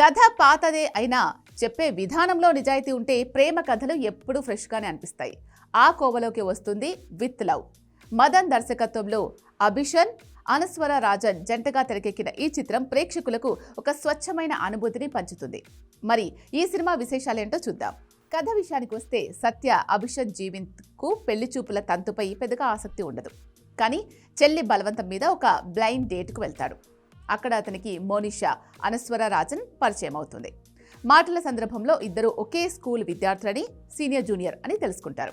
కథ పాతదే అయినా చెప్పే విధానంలో నిజాయితీ ఉంటే ప్రేమ కథలు ఎప్పుడూ ఫ్రెష్గానే అనిపిస్తాయి. ఆ కోవలోకి వస్తుంది విత్ లవ్. మదన్ దర్శకత్వంలో అభిషన్ అనస్వర రాజన్ జంటగా తెరకెక్కిన ఈ చిత్రం ప్రేక్షకులకు ఒక స్వచ్ఛమైన అనుభూతిని పంచుతుంది. మరి ఈ సినిమా విశేషాలేంటో చూద్దాం. కథ విషయానికి వస్తే సత్య అభిషన్ జీవింత్కు పెళ్ళి చూపుల తంతుపై పెద్దగా ఆసక్తి ఉండదు. కానీ చెల్లి బలవంతం మీద ఒక బ్లైండ్ డేట్కు వెళ్తాడు. అక్కడ అతనికి మోనిషా అనస్వర రాజన్ పరిచయం అవుతుంది. మాటల సందర్భంలో ఇద్దరు ఒకే స్కూల్ విద్యార్థులని సీనియర్ జూనియర్ అని తెలుసుకుంటారు.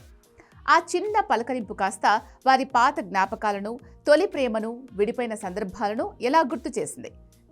ఆ చిన్న పలకరింపు కాస్త వారి పాత జ్ఞాపకాలను తొలి ప్రేమను విడిపోయిన సందర్భాలను ఎలా గుర్తు చేసింది?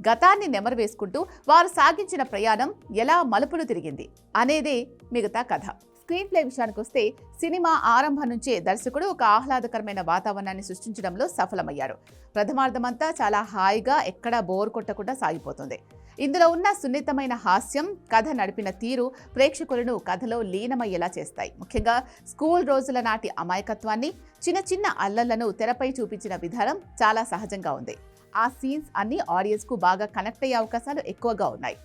గతాన్ని నెమరు వేసుకుంటూ వారు సాగించిన ప్రయాణం ఎలా మలుపులు తిరిగింది? అనేదే మిగతా కథ. స్క్రీన్ ప్లే విషయానికి వస్తే సినిమా ఆరంభం నుంచే దర్శకుడు ఒక ఆహ్లాదకరమైన వాతావరణాన్ని సృష్టించడంలో సఫలమయ్యారు. ప్రథమార్థమంతా చాలా హాయిగా ఎక్కడా బోర్ కొట్టకుండా సాగిపోతుంది. ఇందులో ఉన్న సున్నితమైన హాస్యం కథ నడిపిన తీరు ప్రేక్షకులను కథలో లీనమయ్యేలా చేస్తాయి. ముఖ్యంగా స్కూల్ రోజుల నాటి అమాయకత్వాన్ని చిన్న చిన్న అల్లలను తెరపై చూపించిన విధానం చాలా సహజంగా ఉంది. ఆ సీన్స్ అన్ని ఆడియన్స్కు బాగా కనెక్ట్ అయ్యే అవకాశాలు ఎక్కువగా ఉన్నాయి.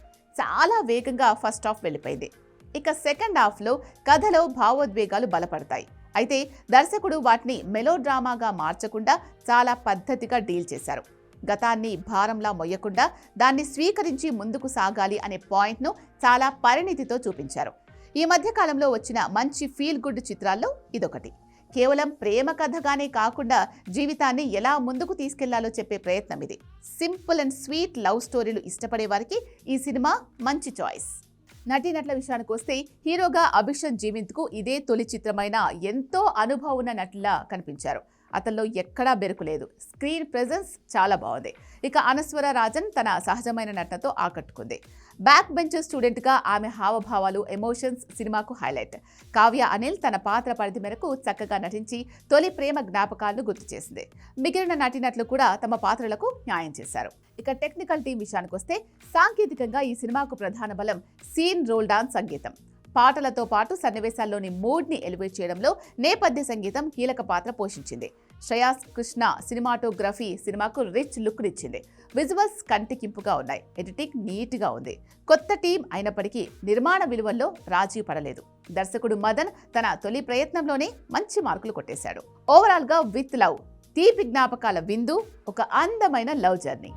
చాలా వేగంగా ఫస్ట్ హాఫ్ వెళ్ళిపోయింది. ఇక సెకండ్ హాఫ్లో కథలో భావోద్వేగాలు బలపడతాయి. అయితే దర్శకుడు వాటిని మెలో డ్రామాగా మార్చకుండా చాలా పద్ధతిగా డీల్ చేశారు. గతాన్ని భారంలా మొయ్యకుండా దాన్ని స్వీకరించి ముందుకు సాగాలి అనే పాయింట్ను చాలా పరిణితితో చూపించారు. ఈ మధ్య కాలంలో వచ్చిన మంచి ఫీల్ గుడ్ చిత్రాల్లో ఇదొకటి. కేవలం ప్రేమ కథగానే కాకుండా జీవితాన్ని ఎలా ముందుకు తీసుకెళ్ళాలో చెప్పే ప్రయత్నం ఇది. సింపుల్ అండ్ స్వీట్ లవ్ స్టోరీలు ఇష్టపడే వారికి ఈ సినిమా మంచి చాయిస్. నటీనటుల విషయానికి వస్తే హీరోగా అభిషత్ జీవింత్కు ఇదే తొలి చిత్రమైన ఎంతో అనుభవం ఉన్న నటులా కనిపించారు. అతనిలో ఎక్కడా బెరుకు లేదు. స్క్రీన్ ప్రెజెన్స్ చాలా బాగుంది. ఇక అనస్వర రాజన్ తన సహజమైన నటనతో ఆకట్టుకుంది. బ్యాక్ బెంచర్ స్టూడెంట్గా ఆమె హావభావాలు ఎమోషన్స్ సినిమాకు హైలైట్. కావ్య అనిల్ తన పాత్ర పరిధి మేరకు చక్కగా నటించి తొలి ప్రేమ జ్ఞాపకాలను గుర్తు చేసింది. మిగిలిన నటినట్లు కూడా తమ పాత్రలకు న్యాయం చేశారు. ఇక టెక్నికల్ టీం విషయానికి వస్తే సాంకేతికంగా ఈ సినిమాకు ప్రధాన బలం సీన్ రోల్ డాన్స్ సంగీతం. పాటలతో పాటు సన్నివేశాల్లోని మూడ్ని ఎలివేట్ చేయడంలో నేపథ్య సంగీతం కీలక పాత్ర పోషించింది. శ్రేయాస్ కృష్ణ సినిమాటోగ్రఫీ సినిమాకు రిచ్ లుక్నిచ్చింది విజువల్స్ కంటికింపుగా ఉన్నాయి. ఎడిటింగ్ నీట్గా ఉంది. కొత్త టీం అయినప్పటికీ నిర్మాణ విలువల్లో రాజీ పడలేదు. దర్శకుడు మదన్ తన తొలి ప్రయత్నంలోనే మంచి మార్కులు కొట్టేశాడు. ఓవరాల్గా విత్ లవ్ తీపి జ్ఞాపకాల విందు ఒక అందమైన లవ్ జర్నీ.